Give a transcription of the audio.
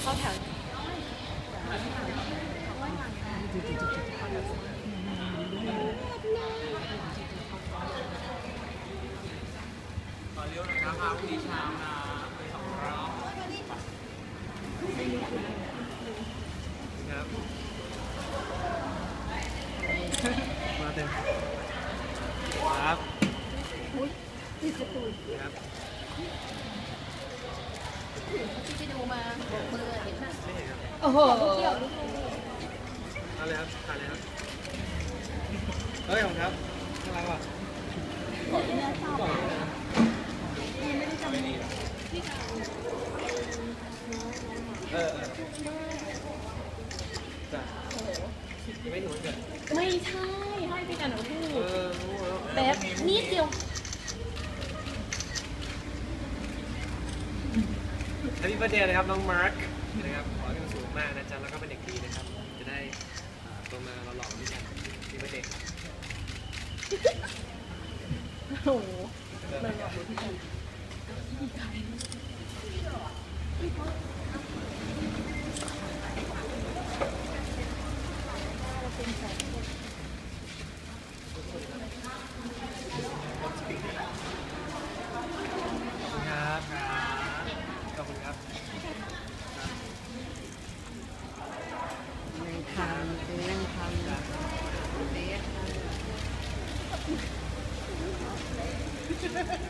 เข้าแถวขอเลี้ยวหน่อยนะครับพรุ่งนี้เช้านะไปสองรอบครับมาเต็ม ติดประตูครับที่ไปดูมาโบกมือเห็นไหมไม่เห็นครับโอ้โหเอาเลยครับทานเลยครับเฮ้ยของครับน่ารักว่ะกดเนี่ยชอบยนะไม่ได้จำไม่ดีหรอเออเออจ้ะยังไม่หนูเกิดไม่ใช่ให้พี่กันหนูพูเอดอรู้แล้วแป๊บนิดเดียว แฮปปี้เบ t ร์ a เดย์นะครับน้องมาร์คนะครับขอให้มันสูงมากนะจ๊ะแล้วก็เป็นเด็กดีนะครับ จะได้เอ่อโตมาหล่อๆด้วยกันแฮปปี้เบ t ร์ a เดย์ครับ โอ้โห Thank you.